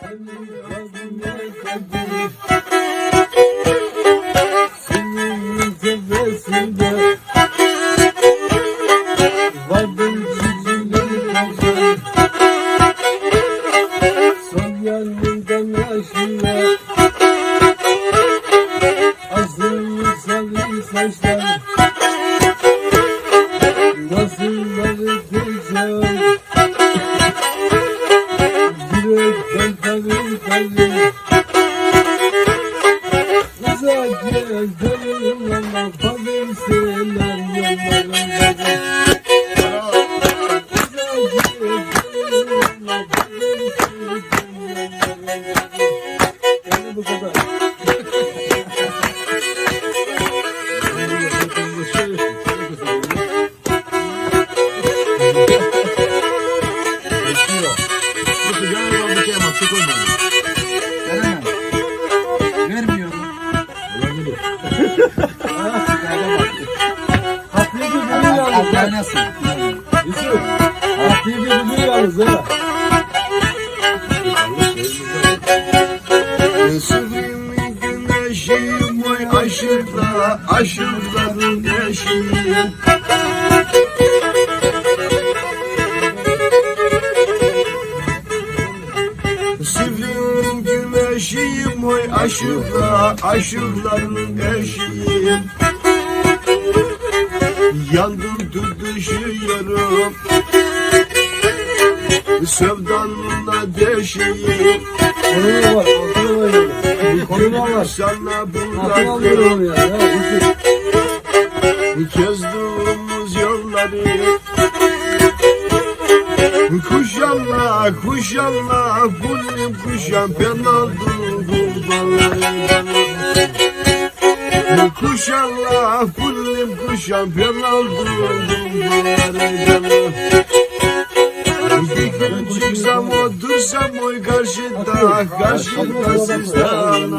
Senin tepesinde Hey, hey, hey. Eşiyim Sivriyorum güneşim oy aşırda aşırların eşiyim Yandım tutuşuyorum Sevdanla deşeyim Konuma var. Konuma var. Konuma var. Sana bırakırım onu ya. ya Yusuf. Kezdiğimiz yolları Kuşanla kuşanla Kullim kuşan ben aldım kurbanları Kuşanla kullim kuşan ben aldım kurbanları Bir gün çıksam otursam oy karşıda Karşıda sizden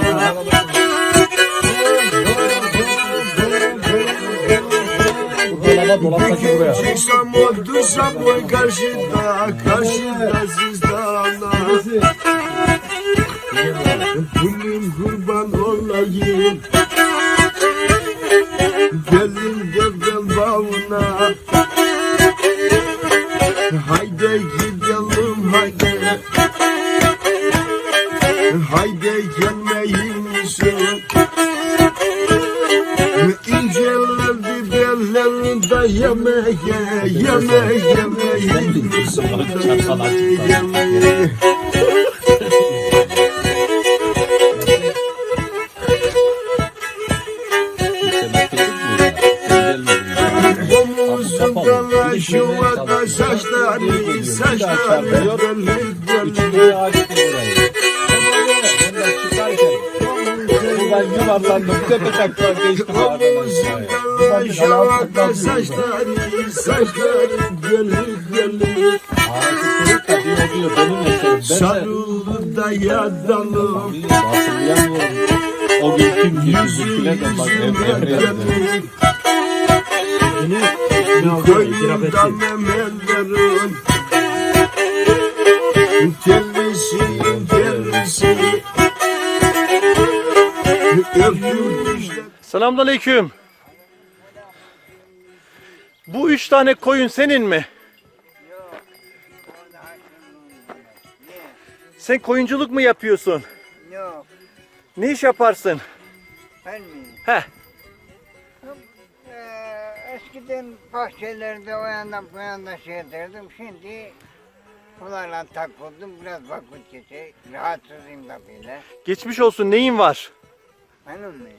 Buraya. Çıksam otursam oy karşıda Karşıda sizdana Kulüm kurban olayım. Gelin devden bağına. Haydi gidelim haydi. Haydi gelmeyin misin bellerinde yemeğe Yemeğe yemeğe misin Yemeğe Omuzundan aşağıda saçları Saçları delik delik Ben yuvarlandım. Taklar geçtim. Omuzundan aşağıda saçları Saçları delik delik Sarıldı da yadalım O gün kim ki Yüzü bizimkiler de bak Emre yazdı. delik Koynumdan emellerim Öptüm işte Selamünaleyküm. Bu üç tane koyun senin mi? Sen koyunculuk mu yapıyorsun? Yok Ne iş yaparsın? ben mi? Heh. Ee, eskiden bahçelerde o yandan bu yandan şey ederdim. Şimdi bunlarla takıldım. Biraz vakit geçe. Rahatsızım da böyle. Geçmiş olsun neyin var? Mi?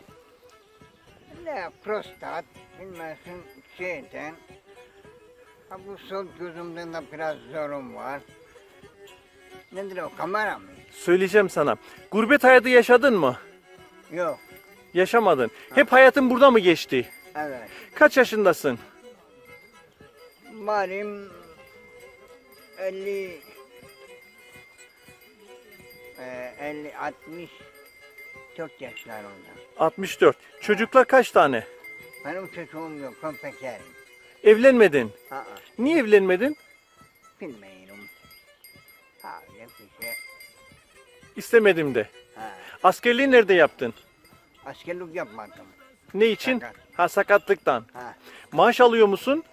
Ne prostat bilmezsin şeyden. Ha bu sol gözümden de biraz zorum var. Nedir o kamera mı? Söyleyeceğim sana. Gurbet hayatı yaşadın mı? Yok. Yaşamadın. Hep hayatın burada mı geçti? Evet. Kaç yaşındasın? Malum 50 e, 50 60 çok yaşlarında. 64. Çocuklar kaç tane? Benim çocuğum yok, ben pekerim. Evlenmedin. Aa, Niye evlenmedin? bilmiyorum. Öyle bir şey. İstemedim de. Ha. Askerliği nerede yaptın? Askerlik yapmadım. Ne için? Sakat. Ha sakatlıktan. Ha. Maaş alıyor musun?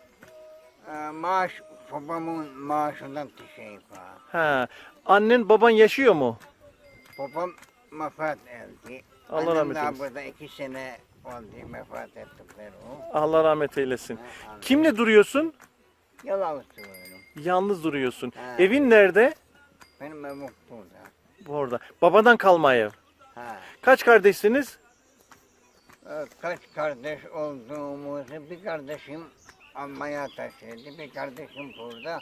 Ee, maaş babamın maaşından şey var. Ha. Annen baban yaşıyor mu? Babam vefat etti. Allah Annem rahmet eylesin. burada iki sene oldu vefat ettikleri o. Allah rahmet eylesin. Ha. Kimle duruyorsun? Yalan söylüyorum. Yalnız duruyorsun. Ha. Evin nerede? Benim evim burada. Orada. Babadan kalma ev. Ha. Kaç kardeşsiniz? Ee, Kaç kardeş olduğumuzu bir kardeşim Almanya taşıdı, bir kardeşim burada,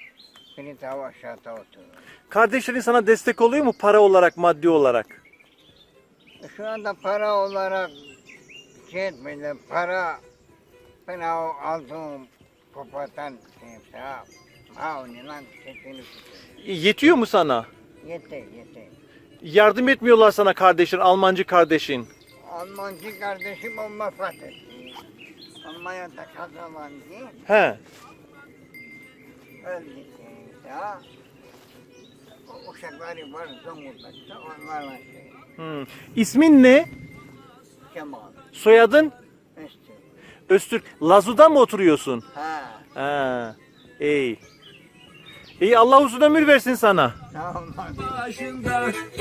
biri daha aşağıda oturuyor. Kardeşlerin sana destek oluyor mu para olarak, maddi olarak? E, Şu anda para olarak şey etmedi, para ben o aldığım kopatan şeyse, ha onunla çekini Yetiyor mu sana? yeter yeter. Yardım etmiyorlar sana kardeşin, Almancı kardeşin. Almancı kardeşim o vefat etti. Almanya'da kazandı, He. öldü. O uşakları var Zonguldak'ta, onlarla şey, Hmm. İsmin ne? Kemal, Soyadın? işte. Öztürk. Lazu'da mı oturuyorsun? Ha, Ha. İyi. İyi Allah uzun ömür versin sana. başında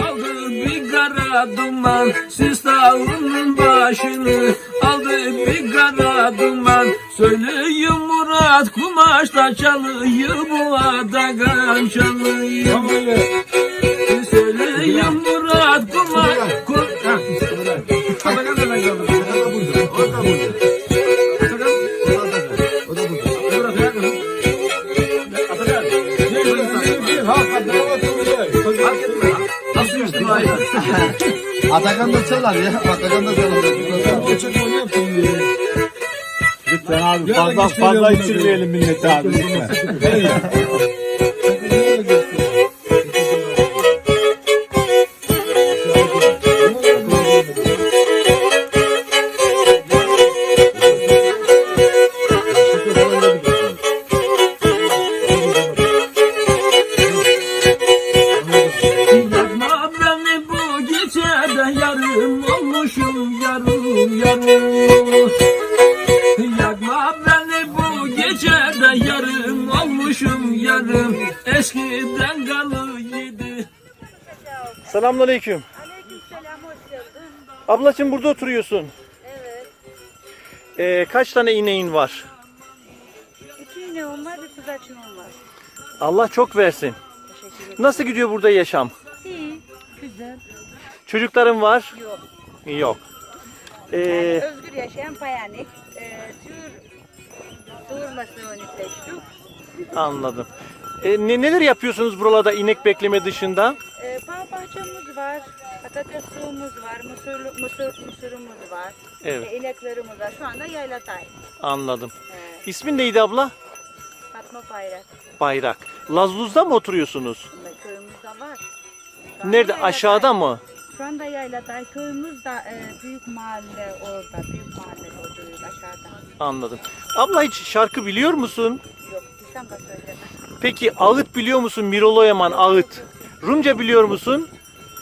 aldı bir kara duman Sistalının başını aldı bir kara duman Söyleyeyim Murat kumaşta çalıyor bu adagan çalıyor Söyleyeyim Murat kumaş ku- Ha. Adagan da ben çaldım. Adagan. Nasıl üstüne ayrı? Atakan da çalar ya. Atakan da çalar. Lütfen abi fazla fazla içirmeyelim milleti abi Selamünaleyküm. Aleykümselam hoş geldin. Ablacığım burada oturuyorsun. Evet. Ee, kaç tane ineğin var? İki ineğim var, bir kuzaçım var. Allah çok versin. Teşekkür ederim. Nasıl gidiyor burada yaşam? İyi, güzel. Çocukların var? Yok. Yok. Ee, Yani özgür yaşayan payanik. Ee, tür doğurmasını seçtik. anladım. Ee, ne, neler yapıyorsunuz buralarda inek bekleme dışında? Ee, bağ bahçemiz var, patates suğumuz var, mısır, mısır, mısırımız var. Evet. Ee, ineklerimiz var. Şu anda yaylatay. Anladım. Ee, İsmin neydi abla? Fatma Bayrak. Bayrak. Lazluz'da mı oturuyorsunuz? Köyümüzde var. Şu anda Nerede? yaylatay. Aşağıda mı? Şu anda Yaylatay köyümüz de e, büyük mahalle orada, büyük mahalle oturuyor aşağıda. Anladım. Abla hiç şarkı biliyor musun? Yok, bilsem de söyleme. Peki ağıt biliyor musun? Mirolo Yaman ağıt. Rumca biliyor musun?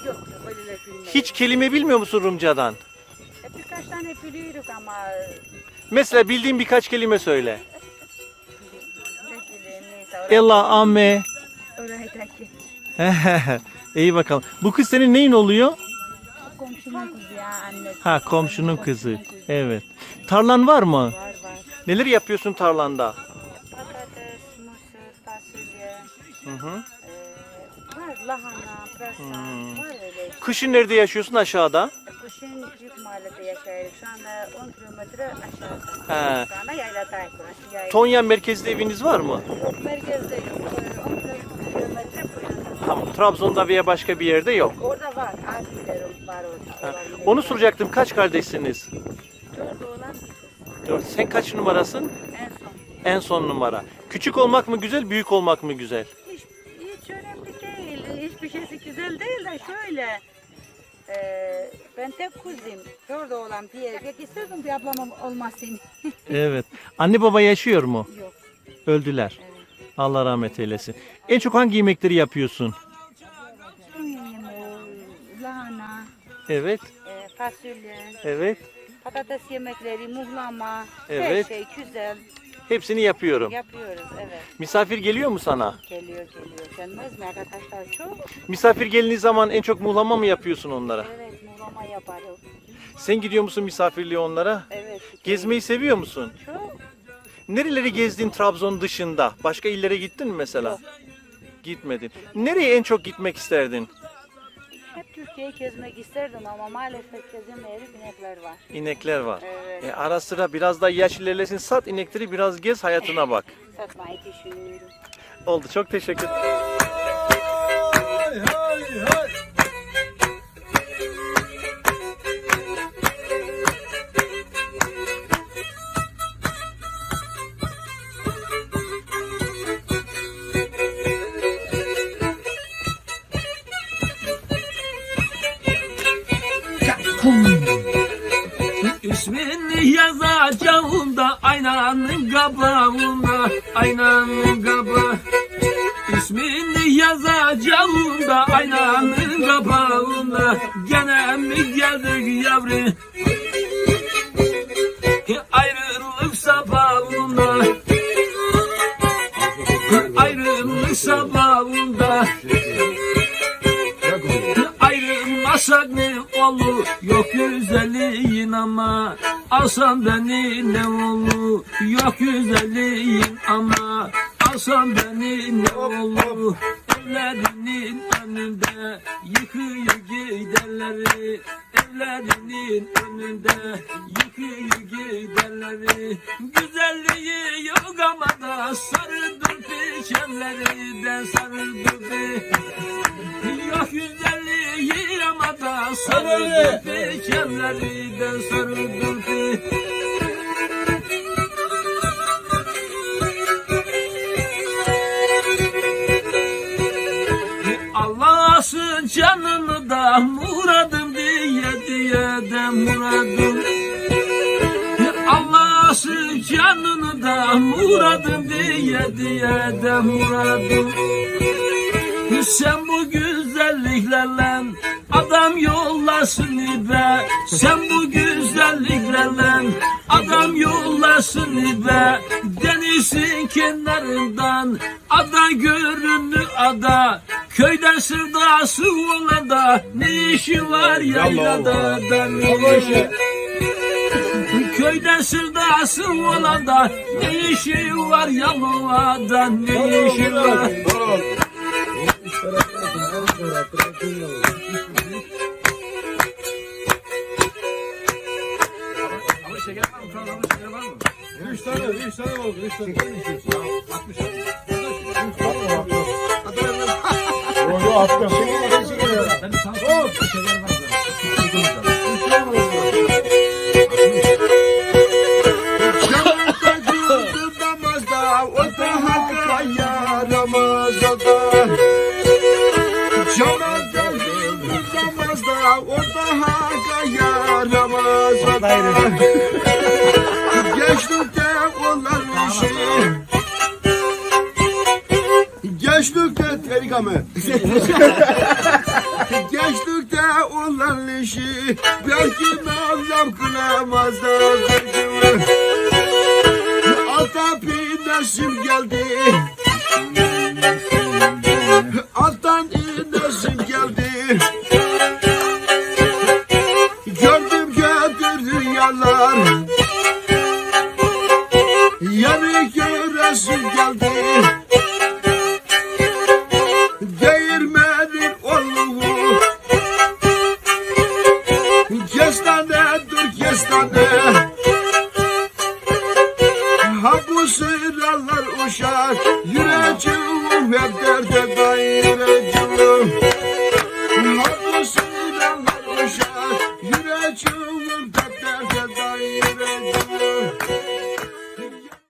Yok, öyle bilmiyorum. Hiç kelime bilmiyor musun Rumcadan? E, birkaç tane biliyoruz ama Mesela bildiğin birkaç kelime söyle. ne bileyim neyse. oraya- Ella amme. İyi bakalım. Bu kız senin neyin oluyor? komşunun kızı ya anne. Ha komşunun kızı. Evet. Tarlan var mı? Var var. Neler yapıyorsun tarlanda? Hı hı. e, var lahana, pırasa, Hmm. var öyle. Kışın nerede yaşıyorsun aşağıda? Kışın büyük mahallede yaşıyoruz. Şu anda 10 kilometre aşağıda. He. Şu anda Yaylatay burası. Yayla. Tonya merkezli eviniz var mı? Yok merkezde yok. Ee, 10 kilometre bu yana. Tamam. Trabzon'da veya başka bir yerde yok. Orada var. Abilerim var orada. Ha. Onu soracaktım. Kaç kardeşsiniz? Dört oğlan. Dört. Sen kaç numarasın? En son. En son numara. Küçük olmak mı güzel, büyük olmak mı güzel? Şöyle. Ee, ben tek kuzum. Dört oğlan bir erkek istedim bir ablam olmasın. Evet. Anne baba yaşıyor mu? Yok. Öldüler. Evet. Allah rahmet eylesin. En çok hangi yemekleri yapıyorsun? Lahana, Evet. e, fasulye, Evet. patates yemekleri, muhlama, her Evet. şey güzel Hepsini yapıyorum. yapıyoruz. Evet. Misafir geliyor mu sana? Geliyor geliyor. Gelmez mi arkadaşlar çok? Misafir geldiği zaman en çok muhlama mı yapıyorsun onlara? Evet muhlama yaparız. Sen gidiyor musun misafirliğe onlara? Evet. Gezmeyi seviyor musun? Çok. Nereleri gezdin Trabzon dışında? Başka illere gittin mi mesela? Gitmedin. Nereye en çok gitmek isterdin? Türkiye'yi gezmek isterdim ama maalesef gezemeyerek inekler var. İnekler var. Evet. E ara sıra biraz daha yaş ilerlesin sat inekleri biraz gez hayatına bak. Satmayı düşünüyorum. Oldu çok teşekkür Hay hay hay. İsmini yazacağım da aynanın kabağında Aynanın kabağı İsmini yazacağım da aynanın kabağında Gene mi geldik yavru? Ayrılık sabahında. Ayrılık sabahında Ayrılmasak ne olur yok güzelliğin ama. Alsan beni ne olur yok güzelliğin ama. Alsan beni ne olur Evlerinin önünde yıkıyor giderleri. Evlerinin önünde yıkıyor giderleri. Güzelliği yok ama da sarıdır dikenleri de sarıdır Yok güzelliği ama da sarıldı de sarıldı Allah'sın canını da muradım diye diye de muradım Allah'sın canını da muradım diye diye de muradım sen bu güzelliklerle adam yollasın be Sen bu güzelliklerle adam yollasın be Denizin kenarından ada görünür ada. Köyden sırdası olada ne işi var yaylada da ne işi Köyden sırdası olada ne işi var yalovada ne işi var Üç tane, üç tane oldu. Üç tane. Yo yo attım. Namazda Geçtikte olan işi. Belki Mevlam kılamaz da. Alta inesim geldi.